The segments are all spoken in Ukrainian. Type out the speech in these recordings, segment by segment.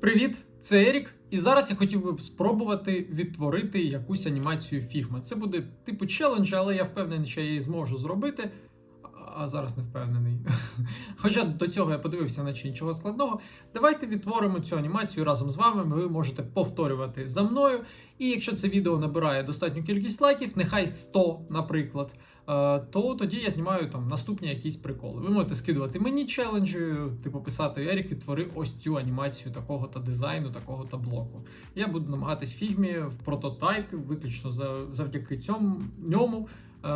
Привіт, це Ерік. І зараз я хотів би спробувати відтворити якусь анімацію Figma. Це буде типу челендж, але я впевнений, що я її зможу зробити. А зараз не впевнений. Хоча до цього я подивився, наче нічого складного. Давайте відтворимо цю анімацію разом з вами. Ви можете повторювати за мною. І якщо це відео набирає достатню кількість лайків, нехай 100, наприклад, то тоді я знімаю там наступні якісь приколи. Ви можете скидувати мені челенджі, типу писати Ерік, відтвори ось цю анімацію такого-то дизайну, такого-то блоку. Я буду намагатись фігмі в прототайпі, виключно завдяки цьому ньому е,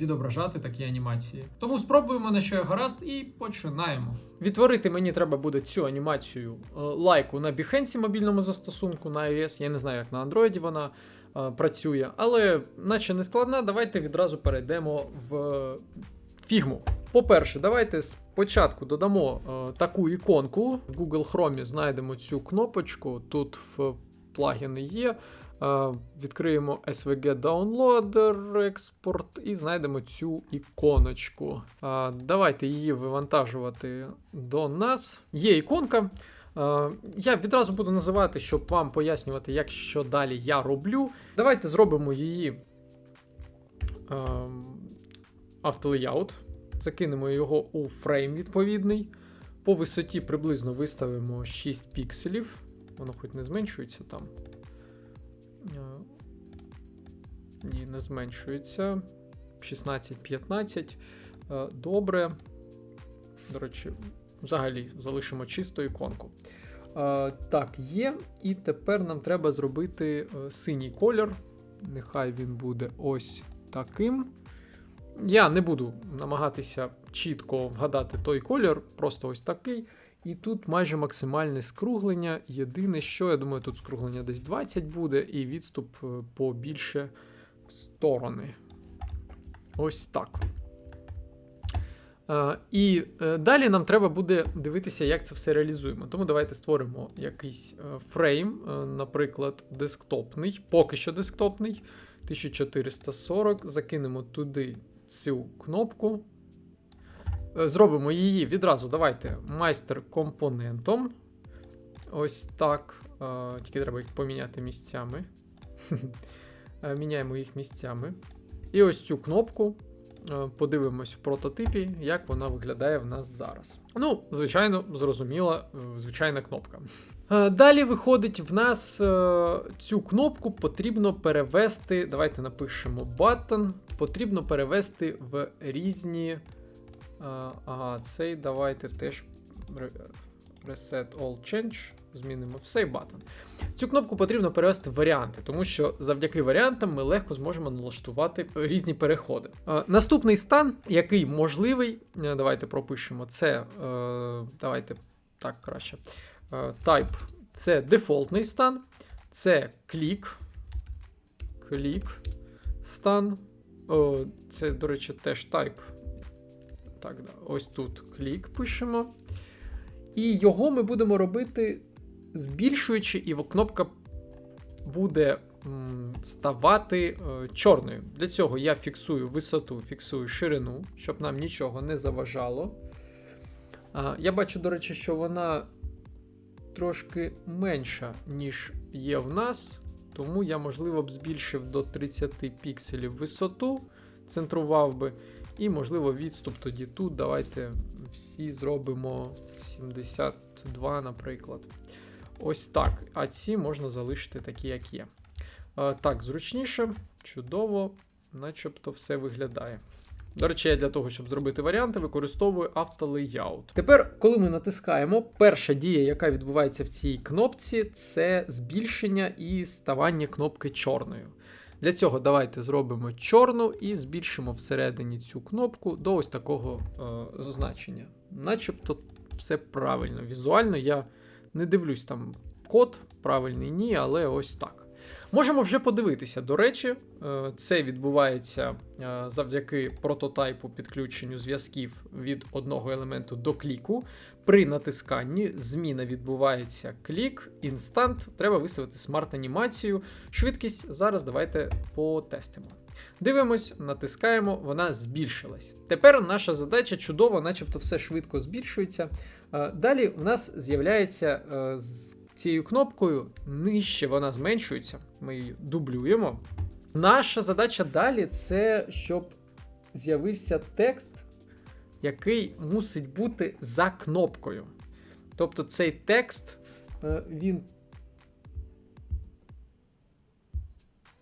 відображати такі анімації. Тому спробуємо на що я гаразд і починаємо. Відтворити мені треба буде цю анімацію е, лайку на Behance мобільному застосунку на iOS. Я не знаю, як на Android вона е, працює, але наче не складна. Давайте відразу перейдемо в фігму. По-перше, давайте спочатку додамо е, таку іконку. В Google Chrome знайдемо цю кнопочку. Тут в плагіни є. Е, Відкриємо SVG Downloader експорт і знайдемо цю іконочку. Е, Давайте її вивантажувати до нас. Є іконка. Е, Я відразу буду називати, щоб вам пояснювати, як що далі я роблю. Давайте зробимо її ем, автолеяут. Закинемо його у фрейм відповідний. По висоті приблизно виставимо 6 пікселів. Воно хоч не зменшується там. Е, Ні, не зменшується. 16-15. Е, Добре. До речі, взагалі залишимо чисту іконку. Е, Так, є. І тепер нам треба зробити е, синій колір. Нехай він буде ось таким. Я не буду намагатися чітко вгадати той колір, просто ось такий. І тут майже максимальне скруглення. Єдине, що я думаю, тут скруглення десь 20 буде, і відступ е, побільше в сторони. Ось так. Е, І е, далі нам треба буде дивитися, як це все реалізуємо. Тому давайте створимо якийсь е, фрейм, наприклад, десктопний, поки що десктопний. 1440. Закинемо туди цю кнопку. Зробимо її відразу. Давайте майстер компонентом. Ось так. Тільки треба їх поміняти місцями. Міняємо їх місцями. І ось цю кнопку. Е, Подивимось в прототипі, як вона виглядає в нас зараз. Ну, звичайно, зрозуміла, е, звичайна кнопка. Е, Далі виходить, в нас цю кнопку потрібно перевести. Давайте напишемо button. Потрібно перевести в різні. Ага, цей давайте теж Reset All Change. Змінимо в Save Button. Цю кнопку потрібно перевести в варіанти, тому що завдяки варіантам ми легко зможемо налаштувати різні переходи. Е, Наступний стан, який можливий, е, давайте пропишемо це. е, Давайте так краще. Е, Type це дефолтний стан, це клік. Клік стан. Це, до речі, теж type. Так, ось тут клік пишемо. І його ми будемо робити збільшуючи, і кнопка буде ставати е, чорною. Для цього я фіксую висоту, фіксую ширину, щоб нам нічого не заважало. Я бачу, до речі, що вона трошки менша, ніж є в нас. Тому я, можливо, б збільшив до 30 пікселів висоту, центрував би. І, можливо, відступ тоді тут. Давайте всі зробимо 72, наприклад. Ось так. А ці можна залишити такі, як є. Е, Так, зручніше, чудово, начебто все виглядає. До речі, я для того, щоб зробити варіанти, використовую автолеяут. Тепер, коли ми натискаємо, перша дія, яка відбувається в цій кнопці, це збільшення і ставання кнопки чорною. Для цього давайте зробимо чорну і збільшимо всередині цю кнопку до ось такого е, значення. Начебто все правильно. Візуально я не дивлюсь там код, правильний ні, але ось так. Можемо вже подивитися. До речі, е, це відбувається е, завдяки прототайпу підключенню зв'язків від одного елементу до кліку. При натисканні зміна відбувається клік, інстант. Треба виставити смарт-анімацію. Швидкість зараз давайте потестимо. Дивимось, натискаємо, вона збільшилась. Тепер наша задача чудово, начебто все швидко збільшується. Е, Далі у нас з'являється е, з- цією кнопкою, нижче вона зменшується. Ми її дублюємо. Наша задача далі це щоб з'явився текст, який мусить бути за кнопкою. Тобто цей текст е, він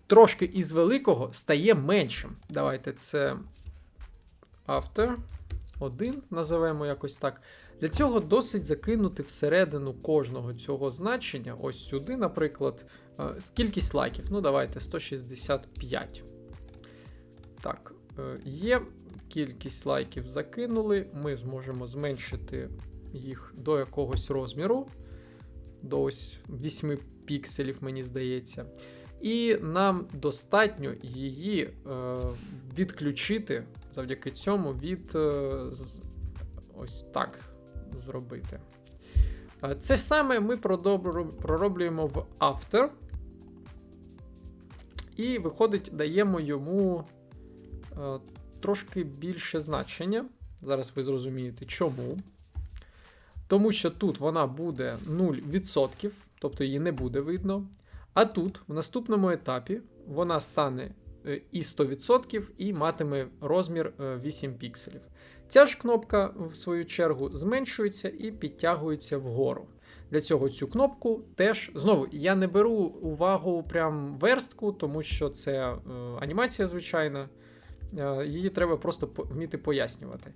трошки із великого стає меншим. Давайте це after 1 називаємо якось так. Для цього досить закинути всередину кожного цього значення, ось сюди, наприклад, е, кількість лайків. Ну, давайте 165. Так, е, є. Кількість лайків закинули. Ми зможемо зменшити їх до якогось розміру. До ось 8 пікселів, мені здається. І нам достатньо її е, відключити завдяки цьому від е, ось так зробити. Е, Це саме ми пророблюємо в After. І виходить, даємо йому е, трошки більше значення. Зараз ви зрозумієте, чому. Тому що тут вона буде 0%, тобто її не буде видно. А тут, в наступному етапі, вона стане і 100% і матиме розмір е, 8 пікселів. Ця ж кнопка, в свою чергу, зменшується і підтягується вгору. Для цього цю кнопку теж знову я не беру увагу прям верстку, тому що це е, анімація звичайна. Е, її треба просто вміти пояснювати.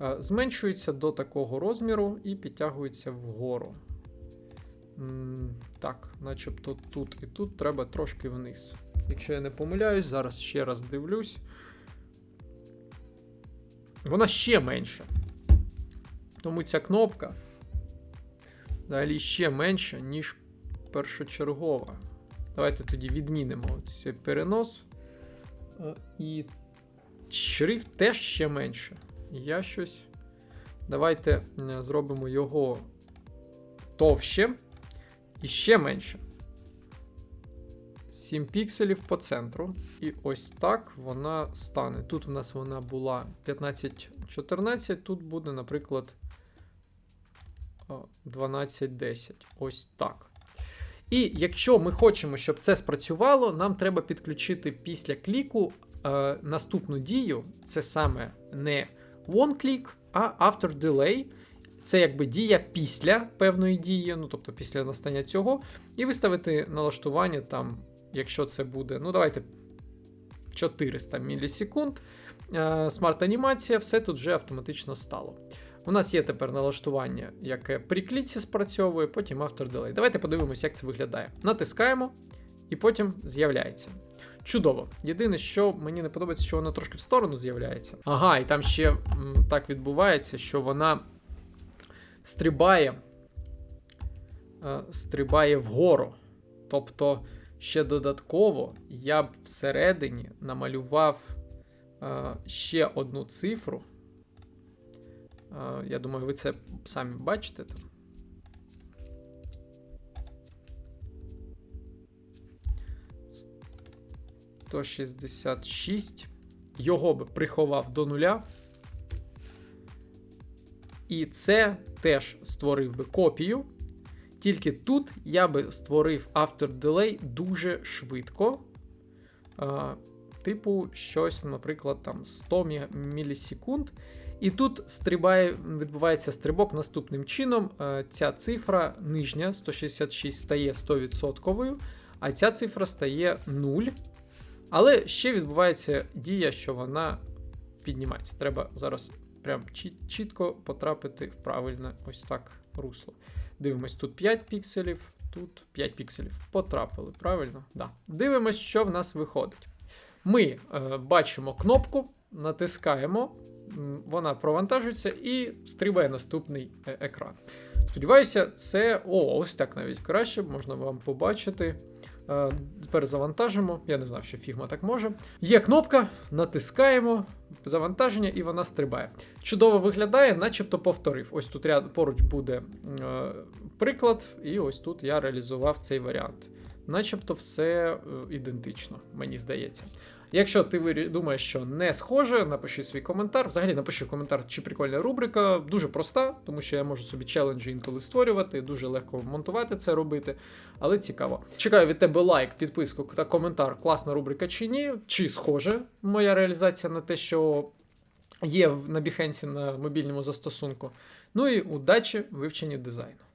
Е, зменшується до такого розміру і підтягується вгору. М, Так, начебто тут і тут треба трошки вниз. Якщо я не помиляюсь, зараз ще раз дивлюсь. Вона ще менша. Тому ця кнопка далі ще менша, ніж першочергова. Давайте тоді відмінимо цей перенос. Е, І шрифт теж ще менше. Я щось. Давайте е, зробимо його товще і ще менше. 7 пікселів по центру. І ось так вона стане. Тут в нас вона була 15-14, тут буде, наприклад, а, 12-10. Ось так. І якщо ми хочемо, щоб це спрацювало, нам треба підключити після кліку е, наступну дію. Це саме не one click, а after delay. Це якби дія після певної дії, ну тобто після настання цього, і виставити налаштування там, якщо це буде, ну давайте 400 мілісекунд. Е, Смарт-анімація, все тут вже автоматично стало. У нас є тепер налаштування, яке при кліці спрацьовує, потім After Delay. Давайте подивимося, як це виглядає. Натискаємо, і потім з'являється. Чудово. Єдине, що мені не подобається, що вона трошки в сторону з'являється. Ага, і там ще так відбувається, що вона стрибає, е, стрибає вгору. Тобто, ще додатково я б всередині намалював е, ще одну цифру. Е, Я думаю, ви це самі бачите там. Шістдесят шість. Його би приховав до нуля. І це теж створив би копію. Тільки тут я би створив After Delay дуже швидко. А, типу, щось, наприклад, там 100 мілісекунд. І тут стрибає, відбувається стрибок наступним чином. Ця цифра нижня 166 стає 100%, а ця цифра стає 0. Але ще відбувається дія, що вона піднімається. Треба зараз прям чіт- чітко потрапити в правильне ось так русло. Дивимось, тут 5 пікселів, тут 5 пікселів. Потрапили, правильно? Да. Дивимось, що в нас виходить. Ми е, бачимо кнопку, натискаємо, вона провантажується і стрибає наступний е, екран. Сподіваюся, це. О, ось так навіть краще, можна вам побачити. Е, Тепер завантажимо. Я не знав, що фігма так може. Є кнопка, натискаємо завантаження, і вона стрибає. Чудово виглядає, начебто повторив. Ось тут ряд поруч буде е, приклад, і ось тут я реалізував цей варіант. Начебто все е, ідентично, мені здається. Якщо ти думаєш, що не схоже, напиши свій коментар. Взагалі напиши коментар, чи прикольна рубрика. Дуже проста, тому що я можу собі челенджі інколи створювати, дуже легко монтувати це робити, але цікаво. Чекаю від тебе лайк, підписку та коментар, класна рубрика чи ні, чи схоже моя реалізація на те, що є на Behance на мобільному застосунку. Ну і удачі в вивченні дизайну.